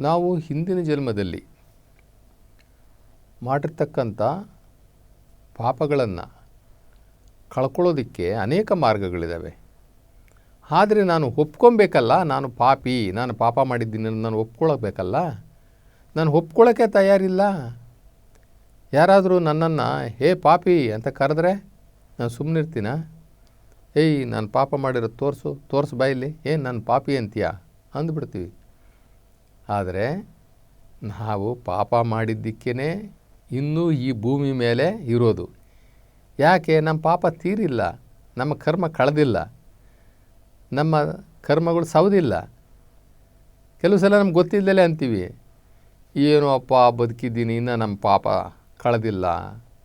ನಾವು ಹಿಂದಿನ ಜನ್ಮದಲ್ಲಿ ಮಾಡಿರ್ತಕ್ಕಂಥ ಪಾಪಗಳನ್ನು ಕಳ್ಕೊಳ್ಳೋದಕ್ಕೆ ಅನೇಕ ಮಾರ್ಗಗಳಿದ್ದಾವೆ. ಆದರೆ ನಾನು ಒಪ್ಕೊಬೇಕಲ್ಲ, ನಾನು ಪಾಪಿ, ನಾನು ಪಾಪ ಮಾಡಿದ್ದೀನಿ ನಾನು ಒಪ್ಪಿಕೊಳ್ಳಬೇಕಲ್ಲ ನಾನು ಒಪ್ಕೊಳ್ಳೋಕ್ಕೆ ತಯಾರಿಲ್ಲ. ಯಾರಾದರೂ ನನ್ನನ್ನು, ಹೇ ಪಾಪಿ ಅಂತ ಕರೆದ್ರೆ ನಾನು ಸುಮ್ಮನಿರ್ತೀನ ಏಯ್, ನಾನು ಪಾಪ ಮಾಡಿರೋದು ತೋರಿಸು ತೋರಿಸು ಬಾಯಿಲಿ ಏ, ನಾನು ಪಾಪಿ ಅಂತೀಯಾ? ಅಂದ್ಬಿಡ್ತೀವಿ. ಆದರೆ ನಾವು ಪಾಪ ಮಾಡಿದ್ದಕ್ಕೇ ಇನ್ನೂ ಈ ಭೂಮಿ ಮೇಲೆ ಇರೋದು. ಯಾಕೆ? ನಮ್ಮ ಪಾಪ ತೀರಿಲ್ಲ. ನಮ್ಮ ಕರ್ಮ ಕಳೆದಿಲ್ಲ. ನಮ್ಮ ಕರ್ಮಗಳು ಸೌದಿಲ್ಲ. ಕೆಲವು ಸಲ ನಮ್ಗೆ ಗೊತ್ತಿಲ್ಲದಲೇ ಅಂತೀವಿ, ಏನೋ ಅಪ್ಪ ಬದುಕಿದ್ದೀನಿ, ಇನ್ನೂ ನಮ್ಮ ಪಾಪ ಕಳೆದಿಲ್ಲ.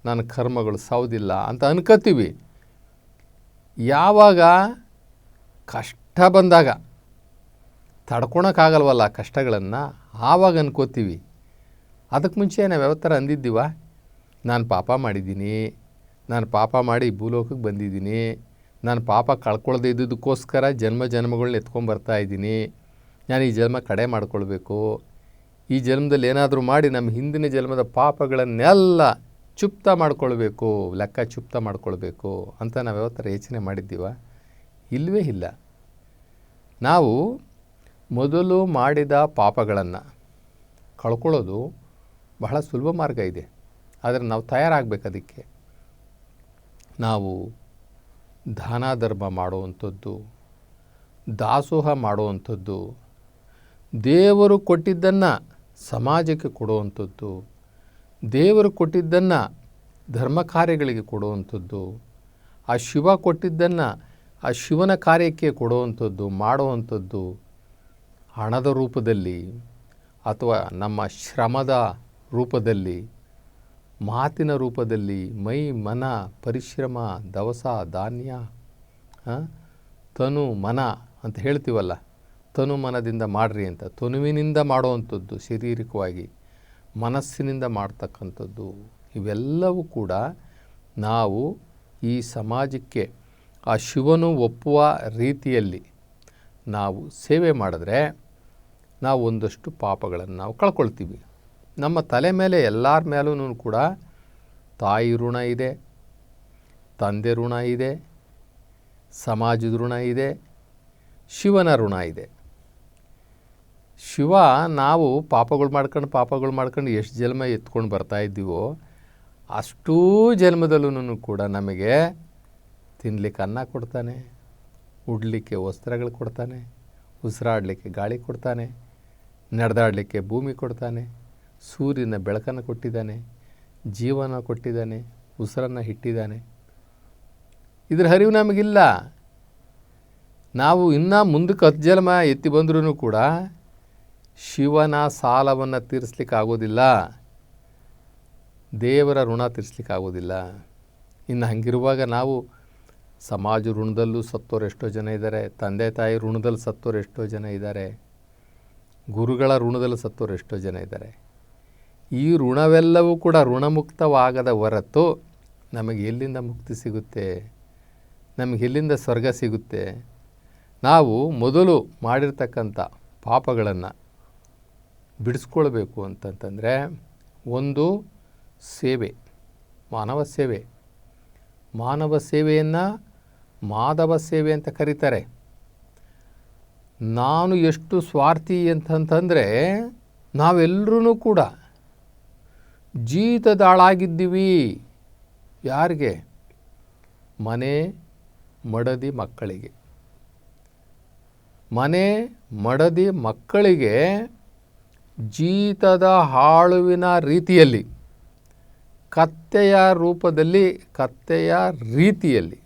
ನನ್ನ ಕರ್ಮಗಳು ಸೌದಿಲ್ಲ ಅಂತ ಅನ್ಕೋತೀವಿ. ಯಾವಾಗ? ಕಷ್ಟ ಬಂದಾಗ. ತಡ್ಕೊಳಕ್ಕಾಗಲ್ವಲ್ಲ ಕಷ್ಟಗಳನ್ನು? ಆವಾಗ ಅನ್ಕೋತೀವಿ. ಅದಕ್ಕೆ ಮುಂಚೆ ನಾವು ಯಾವ ಥರ ಅಂದಿದ್ದೀವ? ನಾನು ಪಾಪ ಮಾಡಿದ್ದೀನಿ. ನಾನು ಪಾಪ ಮಾಡಿ ಭೂಲೋಕಕ್ಕೆ ಬಂದಿದ್ದೀನಿ. ನಾನು ಪಾಪ ಕಳ್ಕೊಳ್ದೆ ಇದ್ದಿದ್ದಕ್ಕೋಸ್ಕರ ಜನ್ಮ ಜನ್ಮಗಳನ್ನ ಎತ್ಕೊಂಡ್ಬರ್ತಾ ಇದ್ದೀನಿ. ನಾನು ಈ ಜನ್ಮ ಕಡೆ ಮಾಡ್ಕೊಳ್ಬೇಕು. ಈ ಜನ್ಮದಲ್ಲಿ ಏನಾದರೂ ಮಾಡಿ ನಮ್ಮ ಹಿಂದಿನ ಜನ್ಮದ ಪಾಪಗಳನ್ನೆಲ್ಲ ಚುಪ್ತ ಮಾಡ್ಕೊಳ್ಬೇಕು, ಲೆಕ್ಕ ಚುಪ್ತ ಮಾಡ್ಕೊಳ್ಬೇಕು ಅಂತ ನಾವು ಯಾವ ಥರ ಯೋಚನೆ ಮಾಡಿದ್ದೀವ? ಇಲ್ಲವೇ ಇಲ್ಲ. ನಾವು ಮೊದಲು ಮಾಡಿದ ಪಾಪಗಳನ್ನು ಕಳ್ಕೊಳ್ಳೋದು ಬಹಳ ಸುಲಭ ಮಾರ್ಗ ಇದೆ. ಆದರೆ ನಾವು ತಯಾರಾಗಬೇಕು ಅದಕ್ಕೆ ನಾವು ದಾನ ಧರ್ಮ ಮಾಡುವಂಥದ್ದು, ದಾಸೋಹ ಮಾಡುವಂಥದ್ದು, ದೇವರು ಕೊಟ್ಟಿದ್ದನ್ನು ಸಮಾಜಕ್ಕೆ ಕೊಡುವಂಥದ್ದು, ದೇವರು ಕೊಟ್ಟಿದ್ದನ್ನು ಧರ್ಮ ಕಾರ್ಯಗಳಿಗೆ ಕೊಡುವಂಥದ್ದು, ಆ ಶಿವ ಕೊಟ್ಟಿದ್ದನ್ನು ಆ ಶಿವನ ಕಾರ್ಯಕ್ಕೆ ಕೊಡುವಂಥದ್ದು, ಮಾಡುವಂಥದ್ದು ಹಣದ ರೂಪದಲ್ಲಿ ಅಥವಾ ನಮ್ಮ ಶ್ರಮದ ರೂಪದಲ್ಲಿ, ಮಾತಿನ ರೂಪದಲ್ಲಿ, ಮೈ, ಮನ, ಪರಿಶ್ರಮ, ದವಸ, ಧಾನ್ಯ ತನು, ಮನ ಅಂತ ಹೇಳ್ತೀವಲ್ಲ, ತನು ಮನದಿಂದ ಮಾಡ್ರಿ ಅಂತ. ತನುವಿನಿಂದ ಮಾಡುವಂಥದ್ದು ಶಾರೀರಿಕವಾಗಿ, ಮನಸ್ಸಿನಿಂದ ಮಾಡ್ತಕ್ಕಂಥದ್ದು, ಇವೆಲ್ಲವೂ ಕೂಡ ನಾವು ಈ ಸಮಾಜಕ್ಕೆ ಆ ಶಿವನು ಒಪ್ಪುವ ರೀತಿಯಲ್ಲಿ ನಾವು ಸೇವೆ ಮಾಡಿದ್ರೆ ನಾವು ಒಂದಷ್ಟು ಪಾಪಗಳನ್ನು ನಾವು ಕಳ್ಕೊಳ್ತೀವಿ. ನಮ್ಮ ತಲೆ ಮೇಲೆ ಎಲ್ಲರ ಮೇಲೂ ಕೂಡ ತಾಯಿ ಋಣ ಇದೆ, ತಂದೆ ಋಣ ಇದೆ, ಸಮಾಜದ ಋಣ ಇದೆ, ಶಿವನ ಋಣ ಇದೆ. ಶಿವ ನಾವು ಪಾಪಗಳು ಮಾಡ್ಕೊಂಡು ಪಾಪಗಳು ಮಾಡ್ಕೊಂಡು ಎಷ್ಟು ಜನ್ಮ ಎತ್ಕೊಂಡು ಬರ್ತಾ ಇದ್ದೀವೋ ಅಷ್ಟೂ ಜನ್ಮದಲ್ಲೂ ಕೂಡ ನಮಗೆ ತಿನ್ನಲಿಕ್ಕೆ ಅನ್ನ ಕೊಡ್ತಾನೆ, ಉಡ್ಲಿಕ್ಕೆ ವಸ್ತ್ರಗಳು ಕೊಡ್ತಾನೆ, ಉಸಿರಾಡಲಿಕ್ಕೆ ಗಾಳಿ ಕೊಡ್ತಾನೆ ನಡೆದಾಡಲಿಕ್ಕೆ ಭೂಮಿ ಕೊಡ್ತಾನೆ, ಸೂರ್ಯನ ಬೆಳಕನ್ನು ಕೊಟ್ಟಿದ್ದಾನೆ, ಜೀವನ ಕೊಟ್ಟಿದ್ದಾನೆ, ಉಸಿರನ್ನು ಇಟ್ಟಿದ್ದಾನೆ ಇದರ ಹರಿವು ನಮಗಿಲ್ಲ. ನಾವು ಇನ್ನೂ ಮುಂದಕ್ಕೆ ಹತ್ತು ಜನ್ಮ ಎತ್ತಿ ಬಂದ್ರೂ ಕೂಡ ಶಿವನ ಸಾಲವನ್ನು ತೀರಿಸ್ಲಿಕ್ಕೆ ಆಗೋದಿಲ್ಲ. ದೇವರ ಋಣ ತೀರಿಸ್ಲಿಕ್ಕೆ ಆಗೋದಿಲ್ಲ. ಇನ್ನು ಹಂಗಿರುವಾಗ ನಾವು ಸಮಾಜ ಋಣದಲ್ಲೂ ಸತ್ತೋರು ಎಷ್ಟೋ ಜನ ಇದ್ದಾರೆ ತಂದೆ ತಾಯಿ ಋಣದಲ್ಲಿ ಸತ್ತೋರು ಎಷ್ಟೋ ಜನ ಇದ್ದಾರೆ ಗುರುಗಳ ಋಣದಲ್ಲಿ ಸತ್ತೋರು ಎಷ್ಟೋ ಜನ ಇದ್ದಾರೆ. ಈ ಋಣವೆಲ್ಲವೂ ಕೂಡ ಋಣಮುಕ್ತವಾಗದ ಹೊರತು ನಮಗೆ ಎಲ್ಲಿಂದ ಮುಕ್ತಿ ಸಿಗುತ್ತೆ? ನಮಗೆ ಎಲ್ಲಿಂದ ಸ್ವರ್ಗ ಸಿಗುತ್ತೆ? ನಾವು ಮೊದಲು ಮಾಡಿರ್ತಕ್ಕಂಥ ಪಾಪಗಳನ್ನು ಬಿಡಿಸ್ಕೊಳ್ಬೇಕು ಅಂತಂತಂದರೆ ಒಂದು ಸೇವೆ, ಮಾನವ ಸೇವೆ. ಮಾನವ ಸೇವೆಯನ್ನು ಮಾಧವ ಸೇವೆ ಅಂತ ಕರೀತಾರೆ. ನಾನು ಎಷ್ಟು ಸ್ವಾರ್ಥಿ ಅಂತಂತಂದರೆ ನಾವೆಲ್ಲರೂ ಕೂಡ ಜೀತದಾಳಾಗಿದ್ದೀವಿ. ಯಾರಿಗೆ? ಮನೆ ಮಡದಿ ಮಕ್ಕಳಿಗೆ. ಮನೆ ಮಡದಿ ಮಕ್ಕಳಿಗೆ ಜೀತದ ಹಾಳುವಿನ ರೀತಿಯಲ್ಲಿ, ಕತ್ತೆಯ ರೂಪದಲ್ಲಿ, ಕತ್ತೆಯ ರೀತಿಯಲ್ಲಿ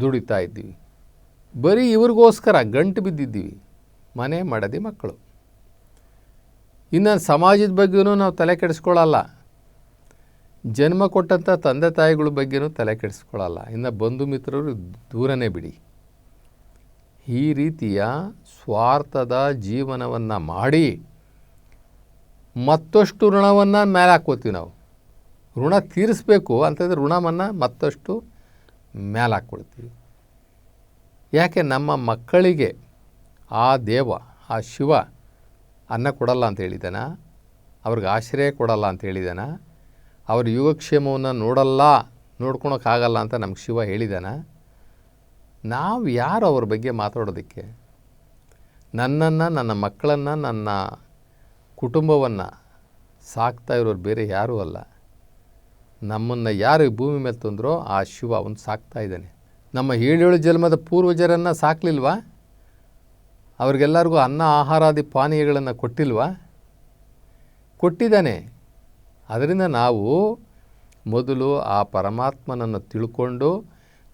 ದುಡಿತಾ ಇದ್ದೀವಿ. ಬರೀ ಇವ್ರಿಗೋಸ್ಕರ ಗಂಟು ಬಿದ್ದಿದ್ದೀವಿ, ಮನೆ ಮಡದಿ ಮಕ್ಕಳು. ಇನ್ನು ಸಮಾಜದ ಬಗ್ಗೆಯೂ ನಾವು ತಲೆ ಕೆಡಿಸ್ಕೊಳ್ಳಲ್ಲ. ಜನ್ಮ ಕೊಟ್ಟಂಥ ತಂದೆ ತಾಯಿಗಳ ಬಗ್ಗೆನೂ ತಲೆ ಕೆಡಿಸ್ಕೊಳ್ಳಲ್ಲ. ಇನ್ನು ಬಂಧು ಮಿತ್ರರು ದೂರನೇ ಬಿಡಿ. ಈ ರೀತಿಯ ಸ್ವಾರ್ಥದ ಜೀವನವನ್ನು ಮಾಡಿ ಮತ್ತಷ್ಟು ಋಣವನ್ನು ಮೇಲೆ ಹಾಕ್ಕೋತೀವಿ ನಾವು. ಋಣ ತೀರಿಸ್ಬೇಕು ಅಂತಂದರೆ ಋಣವನ್ನು ಮತ್ತಷ್ಟು ಮೇಲೆ ಹಾಕ್ಕೊಳ್ತೀವಿ ಯಾಕೆ ನಮ್ಮ ಮಕ್ಕಳಿಗೆ ಆ ದೇವ, ಆ ಶಿವ ಅನ್ನ ಕೊಡಲ್ಲ ಅಂತ ಹೇಳಿದಾನ ಅವ್ರಿಗೆ ಆಶ್ರಯ ಕೊಡಲ್ಲ ಅಂತ ಹೇಳಿದಾನ ಅವ್ರ ಯೋಗಕ್ಷೇಮವನ್ನು ನೋಡಲ್ಲ, ನೋಡ್ಕೊಳಕ್ಕಾಗಲ್ಲ ಅಂತ ನಮ್ಗೆ ಶಿವ ಹೇಳಿದಾನ ನಾವು ಯಾರು ಅವ್ರ ಬಗ್ಗೆ ಮಾತಾಡೋದಕ್ಕೆ? ನನ್ನನ್ನು, ನನ್ನ ಮಕ್ಕಳನ್ನು, ನನ್ನ ಕುಟುಂಬವನ್ನು ಸಾಕ್ತಾ ಇರೋರು ಬೇರೆ ಯಾರೂ ಅಲ್ಲ. ನಮ್ಮನ್ನು ಯಾರು ಭೂಮಿ ಮೇಲೆ ತಂದರೋ ಆ ಶಿವ ಅವನು ಸಾಕ್ತಾ ಇದ್ದಾನೆ. ನಮ್ಮ ಏಳೇಳು ಜನ್ಮದ ಪೂರ್ವಜರನ್ನು ಸಾಕಲಿಲ್ವಾ? ಅವ್ರಿಗೆಲ್ಲರಿಗೂ ಅನ್ನ ಆಹಾರಾದಿ ಪಾನೀಯಗಳನ್ನು ಕೊಟ್ಟಿಲ್ವಾ? ಕೊಟ್ಟಿದ್ದಾನೆ. ಅದರಿಂದ ನಾವು ಮೊದಲು ಆ ಪರಮಾತ್ಮನನ್ನು ತಿಳ್ಕೊಂಡು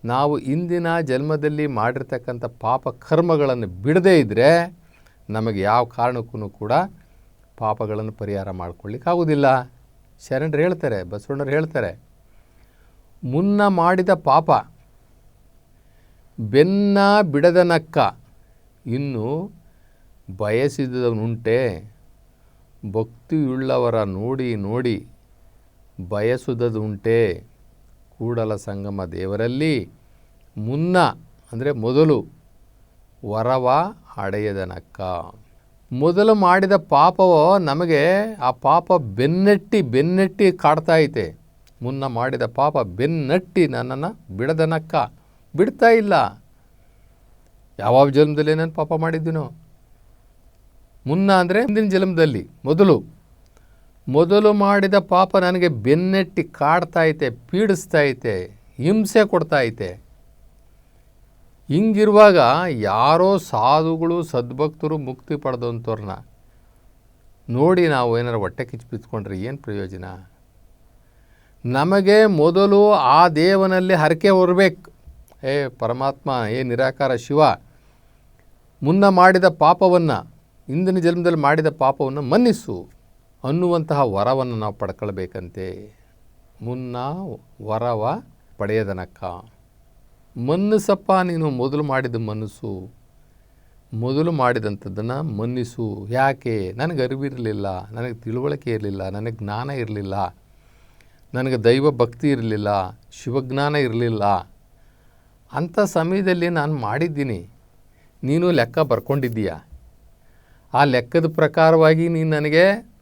ನಾವು ಇಂದಿನ ಜನ್ಮದಲ್ಲಿ ಮಾಡಿರ್ತಕ್ಕಂಥ ಪಾಪ ಕರ್ಮಗಳನ್ನು ಬಿಡದೇ ಇದ್ದರೆ ನಮಗೆ ಯಾವ ಕಾರಣಕ್ಕೂ ಕೂಡ ಪಾಪಗಳನ್ನು ಪರಿಹಾರ ಮಾಡ್ಕೊಳ್ಳಿಕ್ಕಾಗೋದಿಲ್ಲ ಶರಣರು ಹೇಳ್ತಾರೆ, ಬಸವಣ್ಣರು ಹೇಳ್ತಾರೆ, ಮುನ್ನ ಮಾಡಿದ ಪಾಪ ಬೆನ್ನ ಬಿಡದನಕ್ಕ ಇನ್ನು ಬಯಸಿದವನುಂಟೆ. ಭಕ್ತಿಯುಳ್ಳವರ ನೋಡಿ ನೋಡಿ ಬಯಸುವುದುಂಟೆ ಕೂಡಲ ಸಂಗಮ ದೇವರಲ್ಲಿ ಮುನ್ನ, ಅಂದರೆ ಮೊದಲು, ವರವ ಅಡೆಯದನಕ್ಕ ಮೊದಲು ಮಾಡಿದ ಪಾಪವು ನಮಗೆ ಆ ಪಾಪ ಬೆನ್ನಟ್ಟಿ ಬೆನ್ನಟ್ಟಿ ಕಾಡ್ತಾ ಐತೆ. ಮುನ್ನ ಮಾಡಿದ ಪಾಪ ಬೆನ್ನಟ್ಟಿ ನನ್ನನ್ನು ಬಿಡದನಕ್ಕ ಬಿಡ್ತಾ ಇಲ್ಲ. ಯಾವ ಜನ್ಮದಲ್ಲಿ ಏನೇನು ಪಾಪ ಮಾಡಿದ್ದೀನೋ. ಮುನ್ನ ಅಂದರೆ ಮುಂದಿನ ಜನ್ಮದಲ್ಲಿ ಮೊದಲು. ಮೊದಲು ಮಾಡಿದ ಪಾಪ ನನಗೆ ಬೆನ್ನೆಟ್ಟಿ ಕಾಡ್ತಾ ಐತೆ, ಪೀಡಿಸ್ತಾ ಐತೆ, ಹಿಂಸೆ ಕೊಡ್ತಾ ಐತೆ. ಹಿಂಗಿರುವಾಗ ಯಾರೋ ಸಾಧುಗಳು, ಸದ್ಭಕ್ತರು ಮುಕ್ತಿ ಪಡೆದಂಥವ್ರನ್ನ ನೋಡಿ ನಾವು ಏನಾರು ಹೊಟ್ಟೆ ಕಿಚ್ಚು ಬಿತ್ಕೊಂಡ್ರೆ ಏನು ಪ್ರಯೋಜನ? ನಮಗೆ ಮೊದಲು ಆ ದೇವನಲ್ಲಿ ಹರಕೆ ಹೊರಬೇಕು. ಏ ಪರಮಾತ್ಮ ಏ ನಿರಾಕಾರ ಶಿವ, ಮುನ್ನ ಮಾಡಿದ ಪಾಪವನ್ನು, ಇಂದಿನ ಜನ್ಮದಲ್ಲಿ ಮಾಡಿದ ಪಾಪವನ್ನು ಮನ್ನಿಸು. ಅನ್ನುವಂತಹ ವರವನ್ನು ನಾವು ಪಡ್ಕೊಳ್ಬೇಕಂತೆ. ಮುನ್ನ ವರವ ಪಡೆಯದನಕ್ಕ. ಮನ್ನಿಸಪ್ಪ, ನೀನು ಮೊದಲು ಮಾಡಿದ ಮನಸ್ಸು ಮೊದಲು ಮಾಡಿದಂಥದ್ದನ್ನು ಮನ್ನಿಸು. ಯಾಕೆ? ನನಗೆ ಅರಿವಿರಲಿಲ್ಲ, ನನಗೆ ತಿಳುವಳಿಕೆ ಇರಲಿಲ್ಲ, ನನಗೆ ಜ್ಞಾನ ಇರಲಿಲ್ಲ, ನನಗೆ ದೈವ ಭಕ್ತಿ ಇರಲಿಲ್ಲ, ಶಿವಜ್ಞಾನ ಇರಲಿಲ್ಲ. ಅಂಥ ಸಮಯದಲ್ಲಿ ನಾನು ಮಾಡಿದ್ದೀನಿ. ನೀನು ಲೆಕ್ಕ ಬರ್ಕೊಂಡಿದ್ದೀಯ? ಆ ಲೆಕ್ಕದ ಪ್ರಕಾರವಾಗಿ ನೀನು ನನಗೆ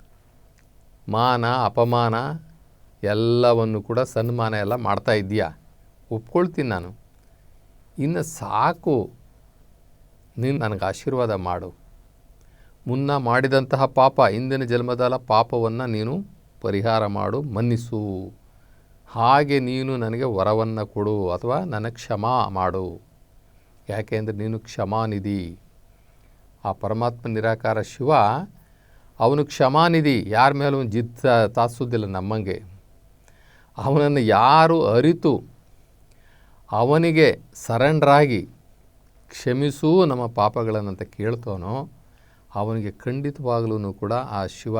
ಮಾನ, ಅಪಮಾನ ಎಲ್ಲವನ್ನು ಕೂಡ ಸನ್ಮಾನ ಎಲ್ಲ ಮಾಡ್ತಾ ಇದ್ದೀಯ? ಒಪ್ಕೊಳ್ತೀನಿ ನಾನು. ಇನ್ನು ಸಾಕು. ನೀನು ನನಗೆ ಆಶೀರ್ವಾದ ಮಾಡು. ಮುನ್ನ ಮಾಡಿದಂತಹ ಪಾಪ, ಇಂದಿನ ಜನ್ಮದಲ್ಲ ಪಾಪವನ್ನು ನೀನು ಪರಿಹಾರ ಮಾಡು, ಮನ್ನಿಸು. ಹಾಗೆ ನೀನು ನನಗೆ ವರವನ್ನು ಕೊಡು ಅಥವಾ ನನಗೆ ಕ್ಷಮಾ ಮಾಡು. ಯಾಕೆ ಅಂದರೆ ನೀನು ಕ್ಷಮಾನಿಧಿ. ಆ ಪರಮಾತ್ಮ ನಿರಾಕಾರ ಶಿವ, ಅವನು ಕ್ಷಮಾನಿಧಿ. ಯಾರ ಮೇಲೂ ಜಿತ್ ತಾತ್ಸೋದಿಲ್ಲ ನಮ್ಮಂಗೆ. ಅವನನ್ನು ಯಾರು ಅರಿತು, ಅವನಿಗೆ ಸರೆಂಡ್ರಾಗಿ ಕ್ಷಮಿಸು ನಮ್ಮ ಪಾಪಗಳನ್ನಂತ ಕೇಳ್ತವನೋ ಅವನಿಗೆ ಖಂಡಿತವಾಗಲೂ ಕೂಡ ಆ ಶಿವ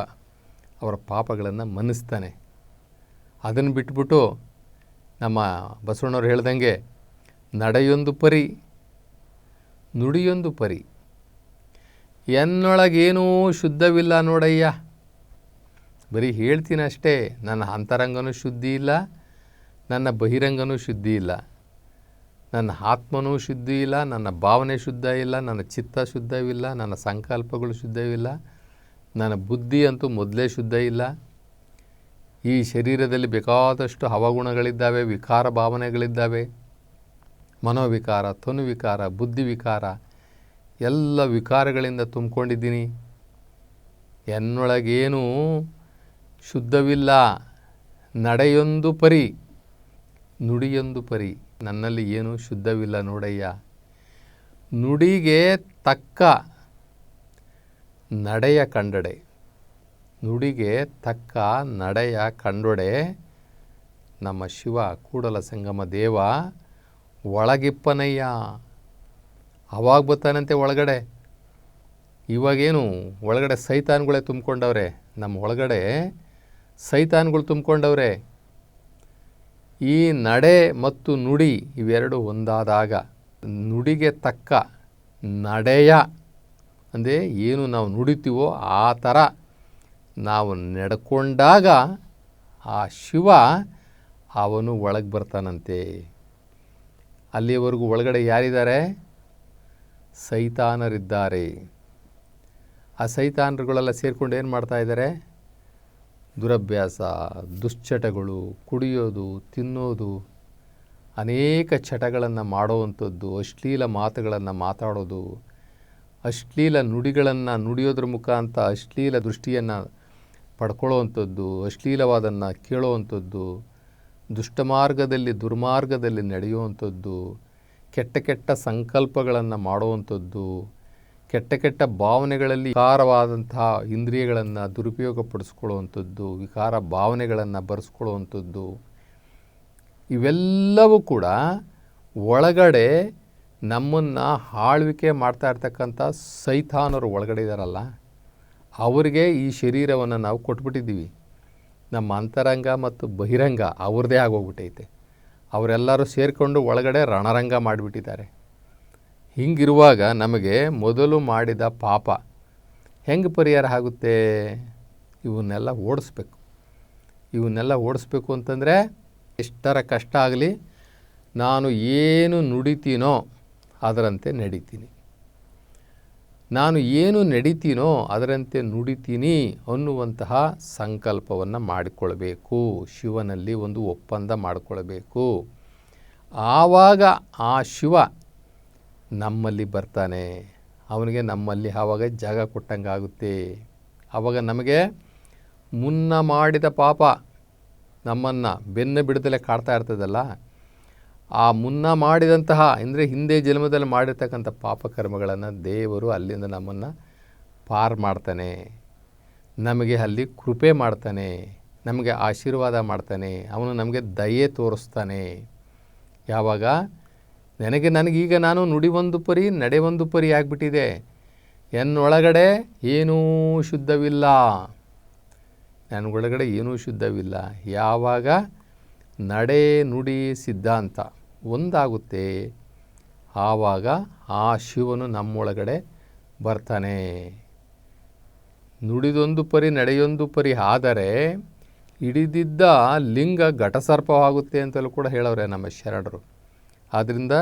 ಅವರ ಪಾಪಗಳನ್ನು ಮನ್ನಿಸ್ತಾನೆ. ಅದನ್ನು ಬಿಟ್ಬಿಟ್ಟು ನಮ್ಮ ಬಸವಣ್ಣವ್ರು ಹೇಳ್ದಂಗೆ ನಡೆಯೊಂದು ಪರಿ, ನುಡಿಯೊಂದು ಪರಿ. ಎನ್ನೊಳಗೇನೂ ಶುದ್ಧವಿಲ್ಲ ನೋಡಯ್ಯ. ಬರೀ ಹೇಳ್ತೀನಿ ಅಷ್ಟೇ, ನನ್ನ ಅಂತರಂಗನೂ ಶುದ್ಧಿ ಇಲ್ಲ, ನನ್ನ ಬಹಿರಂಗನೂ ಶುದ್ಧಿ ಇಲ್ಲ. ನನ್ನ ಆತ್ಮನೂ ಶುದ್ಧಿ ಇಲ್ಲ, ನನ್ನ ಭಾವನೆ ಶುದ್ಧ ಇಲ್ಲ, ನನ್ನ ಚಿತ್ತ ಶುದ್ಧವಿಲ್ಲ, ನನ್ನ ಸಂಕಲ್ಪಗಳು ಶುದ್ಧವಿಲ್ಲ, ನನ್ನ ಬುದ್ಧಿ ಅಂತೂ ಮೊದಲೇ ಶುದ್ಧ ಇಲ್ಲ. ಈ ಶರೀರದಲ್ಲಿ ಬೇಕಾದಷ್ಟು ಹವಗುಣಗಳಿದ್ದಾವೆ, ವಿಕಾರ ಭಾವನೆಗಳಿದ್ದಾವೆ. ಮನೋವಿಕಾರ ತನುವಿಕಾರ ಬುದ್ಧಿ ವಿಕಾರ ಎಲ್ಲ ವಿಕಾರಗಳಿಂದ ತುಂಬಿಕೊಂಡಿದ್ದೀನಿ. ಎನ್ನೊಳಗೇನೂ ಶುದ್ಧವಿಲ್ಲ. ನಡೆಯೊಂದು ಪರಿ, ನುಡಿಯೊಂದು ಪರಿ, ನನ್ನಲ್ಲಿ ಏನೂ ಶುದ್ಧವಿಲ್ಲ ನೋಡಯ್ಯ. ನುಡಿಗೆ ತಕ್ಕ ನಡೆಯ ಕಂಡಡೆ. ನುಡಿಗೆ ತಕ್ಕ ನಡೆಯ ಕಂಡೊಡೆ ನಮ್ಮ ಶಿವ, ಕೂಡಲ ಸಂಗಮ ದೇವ, ಒಳಗಿಪ್ಪನಯ್ಯ. ಅವಾಗ ಬರ್ತಾನಂತೆ ಒಳಗಡೆ. ಇವಾಗೇನು ಒಳಗಡೆ ಸೈತಾನ್ಗಳೇ ತುಂಬಿಕೊಂಡವ್ರೆ. ನಮ್ಮ ಒಳಗಡೆ ಸೈತಾನ್ಗಳು ತುಂಬಿಕೊಂಡವ್ರೆ. ಈ ನಡೆ ಮತ್ತು ನುಡಿ ಇವೆರಡು ಒಂದಾದಾಗ ನುಡಿಗೆ ತಕ್ಕ ನಡೆಯ. ಅಂದರೆ ಏನು ನಾವು ನುಡಿತೀವೋ ಆ ಥರ ನಾವು ನಡ್ಕೊಂಡಾಗ ಆ ಶಿವ ಅವನು ಒಳಗೆ ಬರ್ತಾನಂತೆ. ಅಲ್ಲಿಯವರೆಗೂ ಒಳಗಡೆ ಯಾರಿದ್ದಾರೆ? ಸೈತಾನರಿದ್ದಾರೆ. ಆ ಸೈತಾನರುಗಳೆಲ್ಲ ಸೇರಿಕೊಂಡು ಏನು ಮಾಡ್ತಾ ಇದ್ದಾರೆ? ದುರಭ್ಯಾಸ, ದುಶ್ಚಟಗಳು, ಕುಡಿಯೋದು, ತಿನ್ನೋದು, ಅನೇಕ ಚಟಗಳನ್ನು ಮಾಡುವಂಥದ್ದು, ಅಶ್ಲೀಲ ಮಾತುಗಳನ್ನು ಮಾತಾಡೋದು, ಅಶ್ಲೀಲ ನುಡಿಗಳನ್ನು ನುಡಿಯೋದ್ರ ಮುಖಾಂತರ ಅಶ್ಲೀಲ ದೃಷ್ಟಿಯನ್ನು ಪಡ್ಕೊಳ್ಳೋವಂಥದ್ದು, ಅಶ್ಲೀಲವಾದನ್ನು ಕೇಳುವಂಥದ್ದು ದುಷ್ಟಮಾರ್ಗದಲ್ಲಿ ದುರ್ಮಾರ್ಗದಲ್ಲಿ ನಡೆಯುವಂಥದ್ದು, ಕೆಟ್ಟ ಕೆಟ್ಟ ಸಂಕಲ್ಪಗಳನ್ನು ಮಾಡುವಂಥದ್ದು, ಕೆಟ್ಟ ಕೆಟ್ಟ ಭಾವನೆಗಳಲ್ಲಿ ವಿಕಾರವಾದಂತಹ ಇಂದ್ರಿಯಗಳನ್ನು ದುರುಪಯೋಗಪಡಿಸ್ಕೊಳ್ಳುವಂಥದ್ದು, ವಿಕಾರ ಭಾವನೆಗಳನ್ನು ಬರೆಸ್ಕೊಳ್ಳುವಂಥದ್ದು, ಇವೆಲ್ಲವೂ ಕೂಡ ಒಳಗಡೆ ನಮ್ಮನ್ನು ಆಳ್ವಿಕೆ ಮಾಡ್ತಾ ಇರ್ತಕ್ಕಂಥ ಸೈತಾನರು ಒಳಗಡೆ ಇದ್ದಾರಲ್ಲ ಅವರಿಗೆ ಈ ಶರೀರವನ್ನು ನಾವು ಕೊಟ್ಬಿಟ್ಟಿದ್ದೀವಿ. ನಮ್ಮ ಅಂತರಂಗ ಮತ್ತು ಬಹಿರಂಗ ಅವ್ರದ್ದೇ ಆಗೋಗ್ಬಿಟ್ಟೈತೆ. ಅವರೆಲ್ಲರೂ ಸೇರಿಕೊಂಡು ಒಳಗಡೆ ರಣರಂಗ ಮಾಡಿಬಿಟ್ಟಿದ್ದಾರೆ. ಹಿಂಗಿರುವಾಗ ನಮಗೆ ಮೊದಲು ಮಾಡಿದ ಪಾಪ ಹೆಂಗೆ ಪರಿಹಾರ ಆಗುತ್ತೆ? ಇವನ್ನೆಲ್ಲ ಓಡಿಸ್ಬೇಕು. ಇವನ್ನೆಲ್ಲ ಓಡಿಸ್ಬೇಕು ಅಂತಂದರೆ ಎಷ್ಟರ ಕಷ್ಟ ಆಗಲಿ, ನಾನು ಏನು ನುಡಿತೀನೋ ಅದರಂತೆ ನಡಿತೀನಿ. ನಾನು ಏನು ನಡೀತೀನೋ ಅದರಂತೆ ನುಡಿತೀನಿ ಅನ್ನುವಂತಹ ಸಂಕಲ್ಪವನ್ನು ಮಾಡಿಕೊಳ್ಬೇಕು. ಶಿವನಲ್ಲಿ ಒಂದು ಒಪ್ಪಂದ ಮಾಡಿಕೊಳ್ಬೇಕು. ಆವಾಗ ಆ ಶಿವ ನಮ್ಮಲ್ಲಿ ಬರ್ತಾನೆ. ಅವನಿಗೆ ನಮ್ಮಲ್ಲಿ ಆವಾಗ ಜಾಗ ಕೊಟ್ಟಂಗಾಗುತ್ತೆ. ಆವಾಗ ನಮಗೆ ಮುನ್ನ ಮಾಡಿದ ಪಾಪ ನಮ್ಮನ್ನು ಬೆನ್ನು ಬಿಡದಲ್ಲೇ ಕಾಡ್ತಾ ಇರ್ತದಲ್ಲ ಆ ಮುನ್ನ ಮಾಡಿದಂತಹ, ಅಂದರೆ ಹಿಂದೆ ಜನ್ಮದಲ್ಲಿ ಮಾಡಿರ್ತಕ್ಕಂಥ ಪಾಪಕರ್ಮಗಳನ್ನು ದೇವರು ಅಲ್ಲಿಂದ ನಮ್ಮನ್ನು ಪಾರ್ ಮಾಡ್ತಾನೆ. ನಮಗೆ ಅಲ್ಲಿ ಕೃಪೆ ಮಾಡ್ತಾನೆ. ನಮಗೆ ಆಶೀರ್ವಾದ ಮಾಡ್ತಾನೆ. ಅವನು ನಮಗೆ ದಯೆ ತೋರಿಸ್ತಾನೆ. ಯಾವಾಗ? ನನಗೆ ನನಗೀಗ ನಾನು ನುಡಿ ಒಂದು ಪರಿ, ನಡೆ ಒಂದು ಪರಿ ಆಗಿಬಿಟ್ಟಿದೆ. ಎನ್ನೊಳಗಡೆ ಏನೂ ಶುದ್ಧವಿಲ್ಲ. ನನಗೊಳಗಡೆ ಏನೂ ಶುದ್ಧವಿಲ್ಲ. ಯಾವಾಗ? ನಡೆ ನುಡಿ ಸಿದ್ಧಾಂತ. ಒಂದಾಗುತ್ತೆ. ಆವಾಗ ಆ ಶಿವನು ನಮ್ಮೊಳಗಡೆ ಬರ್ತಾನೆ. ನುಡಿದೊಂದು ಪರಿ ನಡೆಯೊಂದು ಪರಿ ಆದರೆ ಹಿಡಿದಿದ್ದ ಲಿಂಗ ಘಟಸರ್ಪವಾಗುತ್ತೆ ಅಂತಲೂ ಕೂಡ ಹೇಳವ್ರೆ ನಮ್ಮ ಶರಣರು. ಆದ್ದರಿಂದ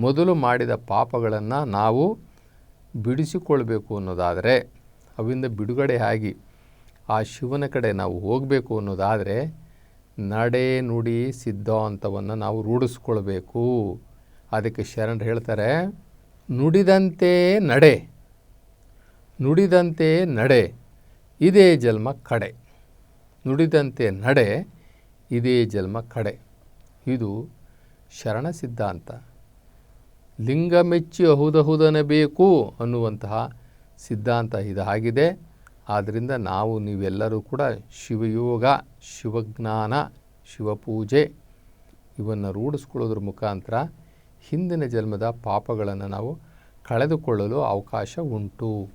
ಮೊದಲು ಮಾಡಿದ ಪಾಪಗಳನ್ನು ನಾವು ಬಿಡಿಸಿಕೊಳ್ಬೇಕು ಅನ್ನೋದಾದರೆ, ಅವಿಂದ ಬಿಡುಗಡೆ ಆಗಿ ಆ ಶಿವನ ಕಡೆ ನಾವು ಹೋಗಬೇಕು ಅನ್ನೋದಾದರೆ ನಡೆ ನುಡಿ ಸಿದ್ಧಾಂತವನ್ನು ನಾವು ರೂಢಿಸ್ಕೊಳ್ಬೇಕು. ಅದಕ್ಕೆ ಶರಣರು ಹೇಳ್ತಾರೆ, ನುಡಿದಂತೆ ನಡೆ ನುಡಿದಂತೆ ನಡೆ, ಇದೇ ಜನ್ಮ ಕಡೆ. ನುಡಿದಂತೆ ನಡೆ, ಇದೇ ಜನ್ಮ ಕಡೆ. ಇದು ಶರಣ ಸಿದ್ಧಾಂತ. ಲಿಂಗ ಮೆಚ್ಚಿ ಅಹುದಹುದನಬೇಕು ಅನ್ನುವಂತಹ ಸಿದ್ಧಾಂತ ಇದಾಗಿದೆ. ಆದ್ದರಿಂದ ನಾವು ನೀವೆಲ್ಲರೂ ಕೂಡ ಶಿವಯೋಗ, ಶಿವಜ್ಞಾನ, ಶಿವಪೂಜೆ ಇವನ್ನು ರೂಢಿಸ್ಕೊಳ್ಳೋದ್ರ ಮುಖಾಂತರ ಹಿಂದಿನ ಜನ್ಮದ ಪಾಪಗಳನ್ನು ನಾವು ಕಳೆದುಕೊಳ್ಳಲು ಅವಕಾಶ ಉಂಟು.